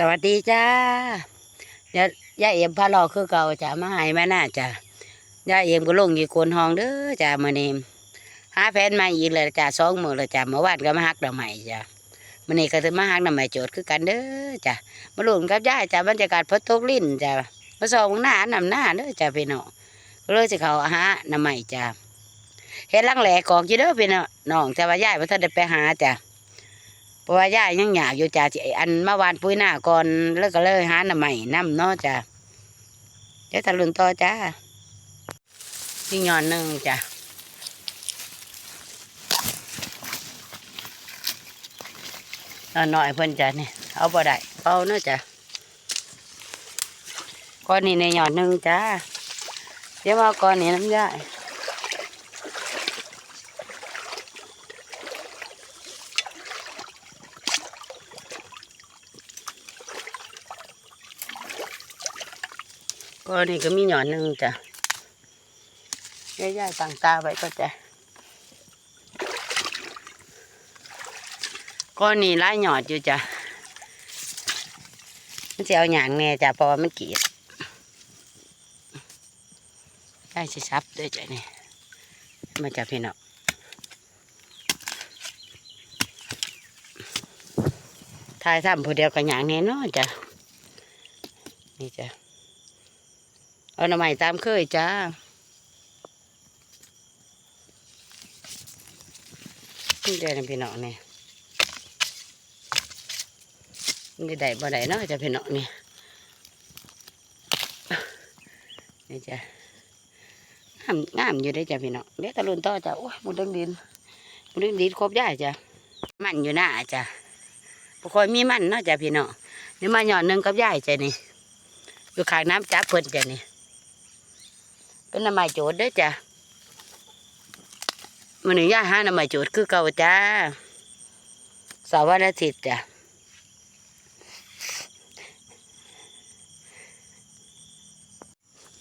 สวัสดีจ้าเดี๋ยวยายเอ็มพาลอคือเก่าจ้ามาใหายมาหน้าจ้ายายเอ็มก็ลงอยู่โคนห้องเด้อจ้ามื้อนี้หาแฟนมาอีกเลยจ้าสองมือแล้วจ้าเมื่อวานก็มาฮักดอกไม้จ้ามื้อนี้ก็จะมาฮักดอกไม้โจทย์คือกันเด้อจ้ามาลุ้นกับยายจ้าบรรยากาศฝนตกลิ้นจ้ามาส่องหน้านำหน้าเด้อจ้าพี่น้องก็เลยสิเขาหาดอกไม้จ้าเฮ็ดลังแหลกอกอยู่เด้อพี่น้องแต่ว่ายายบ่ทันได้ไปหาจ้า ราะว่าย่ายังอยากอยู่จ้าสิอันเมื่อวานปุ้ยหน้าก่อนแล้วก็เลยหาหน่อใหม่น้ำเนาะจ้าเดี๋ยวตะลุนต่อจ้าที่ยอนหนึ่งจ้าหน่อยหน่อยเพิ่นจ้าเนี่ยเอาบ่ได้เอาเนาะจ้าก้อนนี้ในยอดหนึ่งจ้าเดี๋ยวมาก้อนนี้น้ำย่าย ก็นี่ก็มีหย่อนหนึ่งจ้ะย่ายๆต่างตาไว้ก็จะก็นี่ไล่หยอดอยู่จ้ะมันจะเอาหยางแน่จ้ะเพราะว่ามันกีดได้สิซับด้วยจ้ะนี่มาจากพี่น้องทายทำผู้เดียวกับหยางแน่นอนจ้ะนี่จ้ะ เอาหน่อไม้ตามเคยจ้านี่เดี๋ยวนะพี่น้องเนี่ยนี่ได้บ่ได้เนาะจะพี่น้องเนี่ยนี่จ้ะงามงามอยู่ได้จ้ะพี่น้องเดี๋ยวตะลุนต่อจ้ะโอ้ยมุดดึงดินมุดดึงดินครบได้จ้ะมันอยู่หน้าจ้ะบ่ค่อยมีมันเนาะจ้ะพี่น้องนี่มาหย่อนหนึ่งกับยายจ้ะนี่อยู่ขางน้ำจักเพิ่นจ้ะนี่ เป็นน้ำไม้โจดเด้อจ้ะมันหนี้ย่าห้าน้ำไม้โจดคือเก่าจ้าสาร์วันอาทิตย์จ้ะ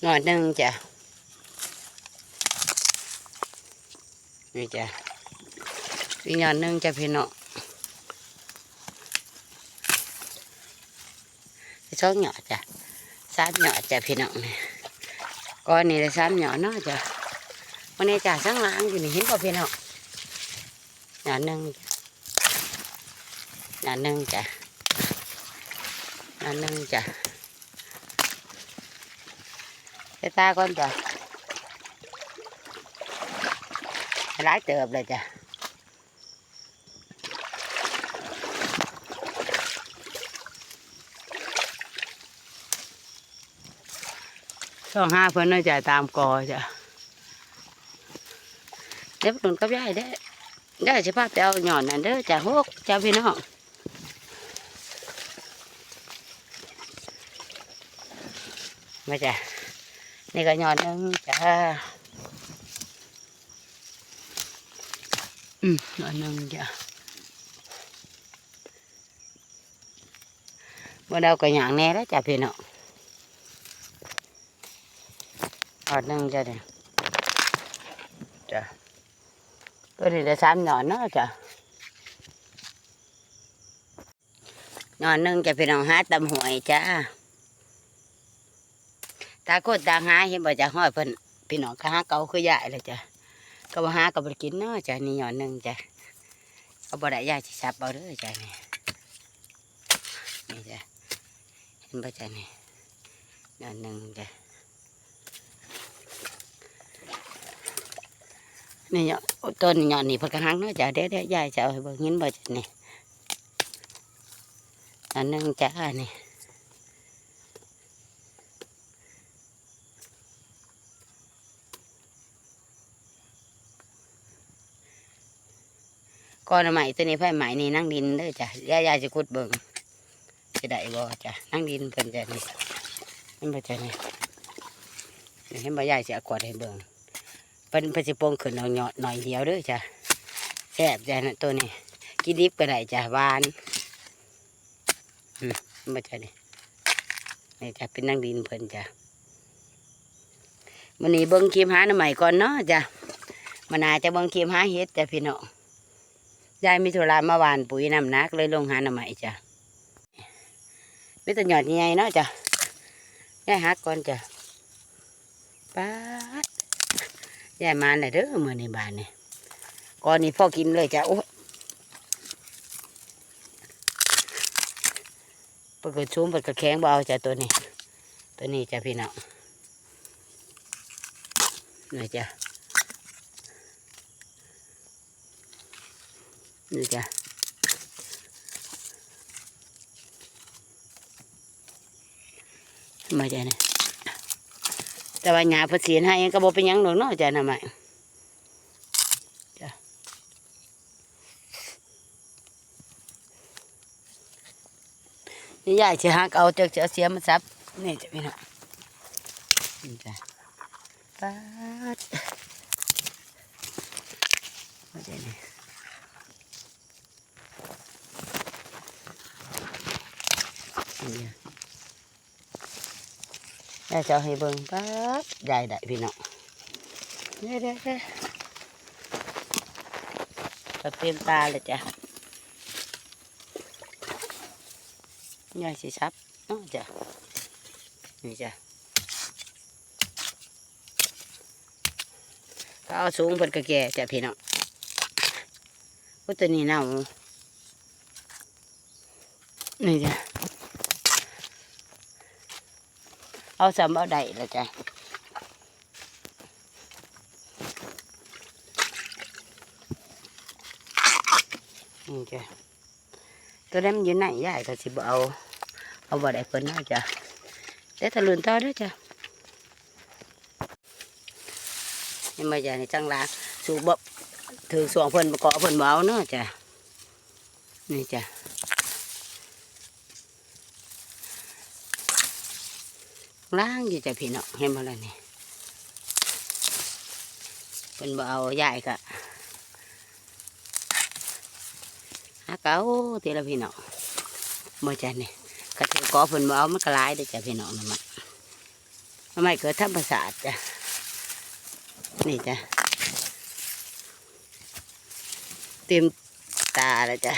หน่อยหนึ่งจ้ะนี่จ้ะอีกหน่อยหนึ่งจ้ะพี่น้องสองหน่อจ้ะสามหน่อจ้ะพี่น้องเนี่ย นี่เห็นป่ะพี่น้องหยอหนึ่งหยอหนึ่งจ้ะหยอหนึ่งจ้ะไปตาก่ อนจ้ะร้ายเติบเลยจ้ะต้องห้าเพิ่นน่าจะตามกอจ้ะเดี๋ยวหนุนกับยายได้ได้สิพาไปเอาหย่อนนั่นเด้อจ้ะฮกจ้าพี่น้องมาจ้ะนี่ก็หย่อนนึงจ้าอืมหย่อนนึงจ้ะเมื่อเราก็หย่างแน่แล้วจ้ะพี่น้อง ห อดหนึ่งจ้ะเนี่ยจ้ะตัวนี้ได้สามหนอนเนาะจ้ะหนอนหนึ่งจะเป็นน้องหาตำหวยจ้าตาโคตรตาหาเห็นบ่จ้ะห้อยเพิ่นพี่น้องก็หาเก่าคือใหญ่เลยจ้ะก็บ่หาก็บ่ได้กินเนาะจ้ะนี่หนอนหนึ่งจ้ะก็บ่ได้ยายสิซับเอาเด้อจ้ะนี่นี่จ้ะเห็นบ่จ้ะนี่หนอนหนึ่งจ้ะ นี่เนาะต้นเนาะนี่พักกระหังเนาะจ้ะเด้ได้ยายจะเอาให้เบิ่งเห็นบ่จ้ะนี่อันนึงจ้านี่ก้อนใหม่ตัวนี้ไผ่ใหม่นี่นั่งดินเด้อจ้ะยายยายจะขุดเบิ่งจะได้บ่จ้ะนั่งดินเพิ่นจ้ะนี่เห็นบ่จ้ะนี่นี่เห็นบ่ยายสิเอากวดให้เบิ่ง เป็นเป็นสิปงขึ้นเอาหยอดหน่อยเดียวเด้วยจ้ะแซ่บจ้ะนะตัวนี้กินดิบก็ได้จ้ะหวานอืมมาจ้ะนี่นี่จ้ะเป็นนั่งดินเพิ่นจ้ะมันนี้เบิ้งคีมหาหน่อใหม่ก่อนเนาะจ้ะมันอาจจะเบิ้งคีมหาเฮ็ดจ้ะพี่น้องยายมีธุระมาหวานปุ๋ยน้ำนักเลยลงหาหน่อใหม่จ้ะไมีแต่หยอดใหญ่ๆเนาะจ้ะยายหักก่อนจ้ะป๊า ยายมาเลยเด้อมื้อนี้บานเนี่ยก่อนนี้พ่อกินเลยจ้ะโอ้ปิดกระชุ่มปิดกระแข็งเบเอาจ้ะตัวนี้ ตัวนี้จ้ะพี่น้องนี่จ้ะนี่จ้ะมาจ้ะเนี่ย แต่ว่าหยาภาษีให้ก็บ่เป็นยังหรอกเนาะจ้ะนะไม่นี่ยายสิหักเอาจากเสียมาซับนี่จะพี่น้องนี่จ้ะป๊าดมาเจนี่ยนี่ ยายจะเอาให้เบิ่งปั๊บยายได้พี่น้องเด้อเด้อเด้อจะเต็มตาเลยจ้ะยายสิซับเนาะจ้ะนี่จ้ะก็เอาสูงเพิ่นก็แก่จ้ะพี่น้องพุทธนี่เน่านี่จ้ะ เอาสำเอาได้แล้วจ้ะนี่จ้ะตัวนั้นมันอยู่ไหนยายก็สิบเอาเอาบ่ได้เพิ่นเนาะจ้ะแต่ทะลุนต่อเด้วยจ้ะนี่มาจ้ะนี่จังลาสูบบ่ถือสวงเพิ่นประกอบเพิ่นบ่เอาเนาะจ้ะนี่จ้ะ ล้างอยู่แต่พี่น้องเห็นบ่ล่ะนี่เป็นบ่เอายายกะหาเก้าทีละพี่น้องบ่จันนี่กระถือกอเพิ่นบ่เอามันก็หลายเด้อจ้ะพี่น้องนั่นมันทำไมเกิดธรรมศาสตร์จ้ะนี่จ้ะเต็มตาแล้วจ้ะ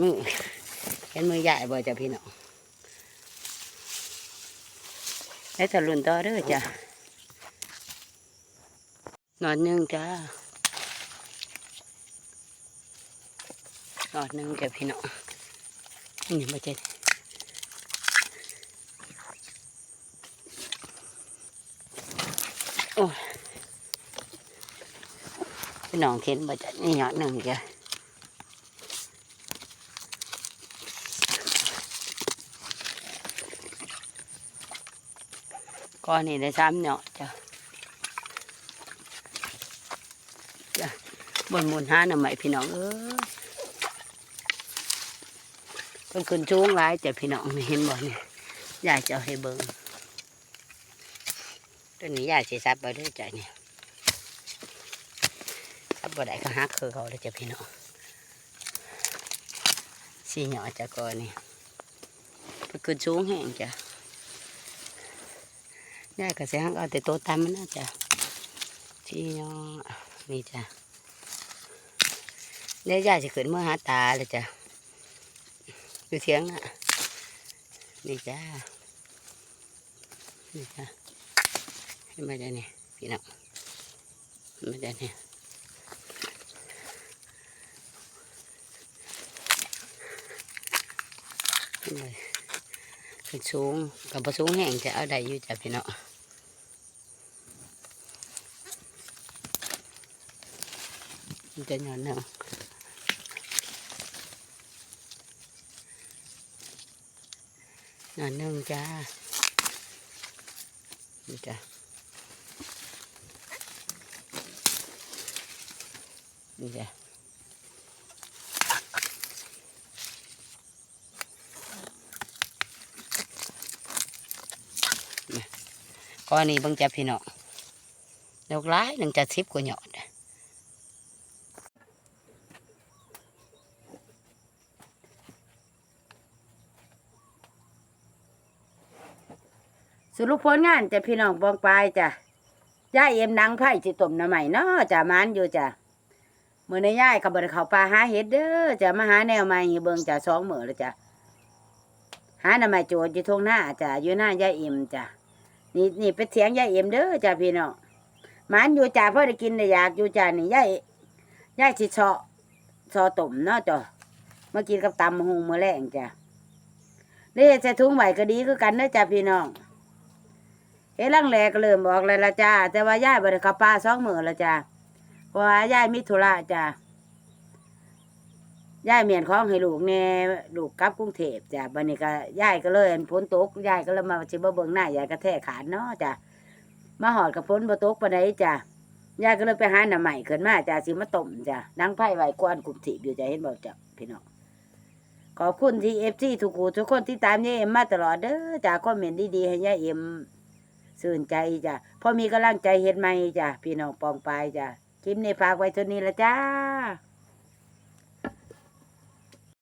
มือเห็นมือใหญ่บ่จ้ะพี่น้องแล้วจะลุนต่อเด้อจ้ะนอนหนึ่งจ้านอนหนึ่งจ้ะพี่น้องนี่มาเจ็ดโอ้ยพี่น้องเห็นบ่จ้ะนี่หยอดหนึ่งจ้ะ ก้อนนี่ได้สามเนาะจ้ะจ้ะบนมูลห้าหน่อไม้พี่น้องเอ้ยเป็นขึ้นชูงหลายจ้ะพี่น้องมีเห็นบ่เนี่ยยายจะให้เบิ่งตัวนี้ยายสิซับไปด้วยจ้ะเนี่ยซับบ่ได้ก็หักคือเขาเลยจ้ะพี่น้องสีหนาะจ้ะก้อนนี่เป็นขึ้นชูงแห้งจ้ะ ยายก็เสียงเอาแต่ตัวตามมันน่าจะที่ยอนี่จ้ะเดี๋ยยายจะขึ้นเมื่อหาตาเลยจ้ะอยู่เสียงอะนี่จ้านี่จ้ะเห็นไหมาได้เนี่ยพี่น้องเห็นไหมาได้เนี่ยเห็นไหมขึ้นสูงกับประสูงแห้งจะเอาได้อยู่จ้ะพี่น้อง มันจะหย่อนหนึ่งหย่อนหนึ่งจ้านี่จ้านี่จ้าก้อนนี้เบังจะพี่น้องดอกร้ายหนึ่งจะ สรุปผลงานจะพี่น้องปองปลายจ้ะย่ายเอ็มนังไผ่สิต้มน้ำใหม่เนาะจ้ะมานอยู่จ้ะมื้อในย่ายก็บ่ได้เข้าป่าหาเห็ดเด้อจ้ะมาหาแนวใหม่เบิ่งจ้ะสองมื้อแล้วจ้ะหาหน้ำใหม่โจดอยู่ทงหน้าจ้ะอยู่หน้าย่ายเอ็มจ้ะนี่นี่เป็นเสียงย่ายเอ็มเด้อจ้ะพี่น้องมานอยู่จ้ะพอได้กินได้อยากอยู่จ้ะนี่ย่ายยายสิเชาะซอต้มเนาะจ้ะมากินกับตำหงมื้อแรงจ้ะได้ใส่ถุงไหวก็ดีคือกันเด้อจ้ะพี่น้อง เฮ็ดลังแลก็เริ่มออกแล้วละจ้า แต่ว่ายายบ่ได้เข้าป่าสองมือล้วจ้าเพราะว่ายายมีธุระจ้ายายเมียนของให้ลูกแน่ลูกกลับกรุงเทพจ้ะบัดนี้ก็ยายก็เลยฝนตกยายก็เลยมาสิมาเบิงหน้ายายก็แท้ขาดเนาะจ้ะมาหอดกับฝนบ่ตกปานใดจ้ะยายก็เลยไปหาหน่อใหม่ขึ้นมาจ้ะสิมาต้มจ้ะนังไผไว้กวนกรุงเทพอยู่จ้ะเห็นบ่จ้ะพี่น้องขอบคุณที่ FC ทุกคูทุกคนที่ตามยายเอ็มมาตลอดเด้อจ้ะคอมเมนต์ดีๆให้ยายเอ็ม สื่นใจจ้ะพอมีกำลังใจเห็นไหมจ้ะพี่น้องปองปายจ้ะคลิปนี้ฝากไว้เท่านี้ละจ้า